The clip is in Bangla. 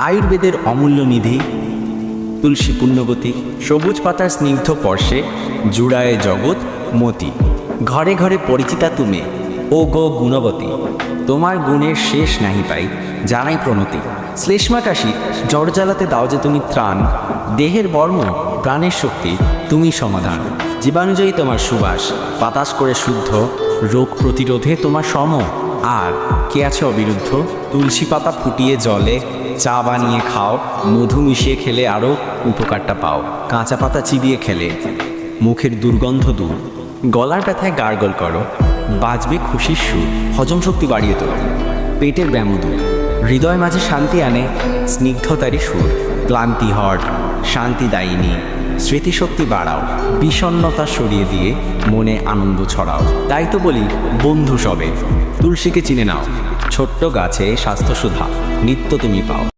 আয়ুর্বেদের অমূল্য নিধি, তুলসী পুণ্যবতী, সবুজ পাতার স্নিগ্ধ পর্শে, জুড়ায় জগৎ, মতি। ঘরে ঘরে পরিচিতা তুমি, ও গো গুণবতী। তোমার গুণের শেষ নাহি পাই, জানাই প্রণতি। শ্লেষ্মা কাশি, জ্বর জ্বালাতে দাও যে তুমি ত্রাণ। দেহের বর্ম, প্রাণের শক্তি, তুমি সমাধান। জীবাণুজয়ী তোমার সুবাস, বাতাস করে শুদ্ধ, রোগ প্রতিরোধে তোমার সম। আর কে আছে অবিরুদ্ধ? তুলসী পাতা ফুটিয়ে জলে চা বানিয়ে খাও, মধু মিশিয়ে খেলে আরও উপকারটা পাও। কাঁচা পাতা চিবিয়ে খেলে মুখের দুর্গন্ধ দূর। গলার ব্যথায় গার্গল করো, বাজবে খুশির সুর, হজম শক্তি বাড়িয়ে তোলো, পেটের ব্যায়াম দূর। হৃদয় মাঝে শান্তি আনে স্নিগ্ধতারই সুর। ক্লান্তি হট শান্তিদায়িনী স্মৃতিশক্তি বাড়াও, বিষণ্ণতা সরিয়ে দিয়ে মনে আনন্দ ছড়াও। তাই তো বলি, বন্ধু সবে। তুলসীকে চিনে নাও, ছোট্ট গাছে স্বাস্থ্য সুধা নিত্য তুমি পাও।